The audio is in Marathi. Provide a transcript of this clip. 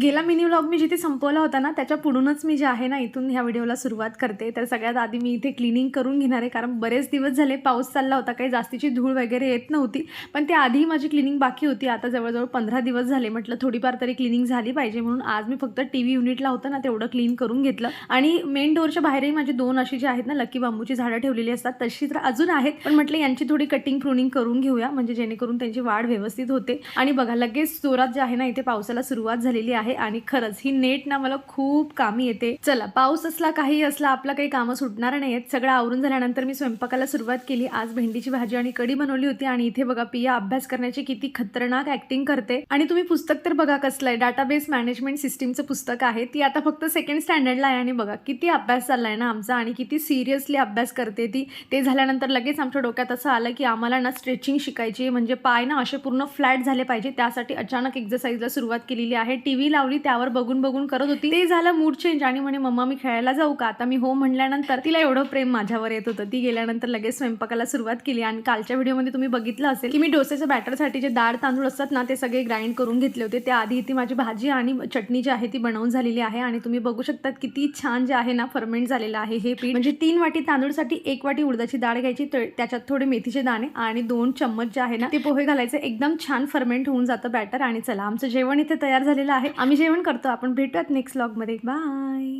गेला मिनी व्लॉग मी जिथे संपवला होता ना त्याच्या पुढूनच मी जे आहे ना इथून ह्या व्हिडिओला सुरुवात करते. तर सगळ्यात आधी मी इथे क्लिनिंग करून घेणार आहे कारण बरेच दिवस झाले पाऊस चालला होता काही जास्तीची धूळ वगैरे येत नव्हती. पण त्या आधी माझी क्लिनिंग बाकी होती आता जवळजवळ पंधरा दिवस झाले. म्हटलं थोडीफार तरी क्लिनिंग झाली पाहिजे म्हणून आज मी फक्त टी व्ही युनिटला होतं ना तेवढं क्लीन करून घेतलं. आणि मेन डोअरच्या बाहेरही माझी दोन अशी जी आहेत ना लकी बांबूची झाडं ठेवलेली असतात तशी तर अजून आहेत. पण म्हटलं यांची थोडी कटिंग प्रुनिंग करून घेऊया म्हणजे जेणेकरून त्यांची वाढ व्यवस्थित होते. आणि बघा लगेच जोरात जे आहे ना इथे पावसाला सुरुवात झालेली आहे. आणि खरंच ही नेट ना मला खूप कामी येते. चला पाऊस असला काही असला आपला काही कामं सुटणार नाही आहेत सगळं आवरून झाल्यानंतर मी स्वयंपाकाला सुरुवात केली. आज भेंडीची भाजी आणि कढी बनवली होती आणि इथे बघा पिया अभ्यास करण्याची किती खतरनाक ऍक्टिंग करते. आणि तुम्ही पुस्तक तर बघा कसलं आहे डाटाबेस मॅनेजमेंट सिस्टीमचं पुस्तक आहे. ती आता फक्त सेकंड स्टँडर्डला आहे आणि बघा किती अभ्यास चाललाय ना आमचा आणि किती सिरियसली अभ्यास करते ती. ते झाल्यानंतर लगेच आमच्या डोक्यात असं आलं की आम्हाला ना स्ट्रेचिंग शिकायची म्हणजे पाय ना असे पूर्ण फ्लॅट झाले पाहिजे. त्यासाठी अचानक एक्सरसाइजला सुरुवात केलेली आहे. टीव्हीला लावली त्यावर बघून बघून करत होती. ते झालं मूड चेंज आणि म्हणे मम्मा मी खेळायला जाऊ का? आता मी हो म्हणल्यानंतर तिला एवढं प्रेम माझ्यावर येत होतं. ती गेल्यानंतर लगेच स्वयंपाकाला सुरुवात केली. आणि कालच्या व्हिडिओमध्ये तुम्ही बघितलं असेल की मी डोसेच्या बॅटरसाठी जे दाळ तांदूळ असतात ना ते सगळे ग्राइंड करून घेतले होते. त्याआधी ती माझी भाजी आणि चटणी जी आहे ती बनवून झालेली आहे. आणि तुम्ही बघू शकतात किती छान जे आहे ना फर्मेंट झालेलं आहे हे पीठ. म्हणजे तीन वाटी तांदूळसाठी एक वाटी उडदाची डाळ घ्यायची. त्याच्यात थोडे मेथीचे दाणे आणि दोन चम्मच जे आहे ना ते पोहे घालायचे. एकदम छान फर्मेंट होऊन जातं बॅटर आणि चला आमचं जेवण इथे तयार झालेलं आहे. आम्ही जेवण करतो. आपण भेटूयात नेक्स्टमध्ये. बाय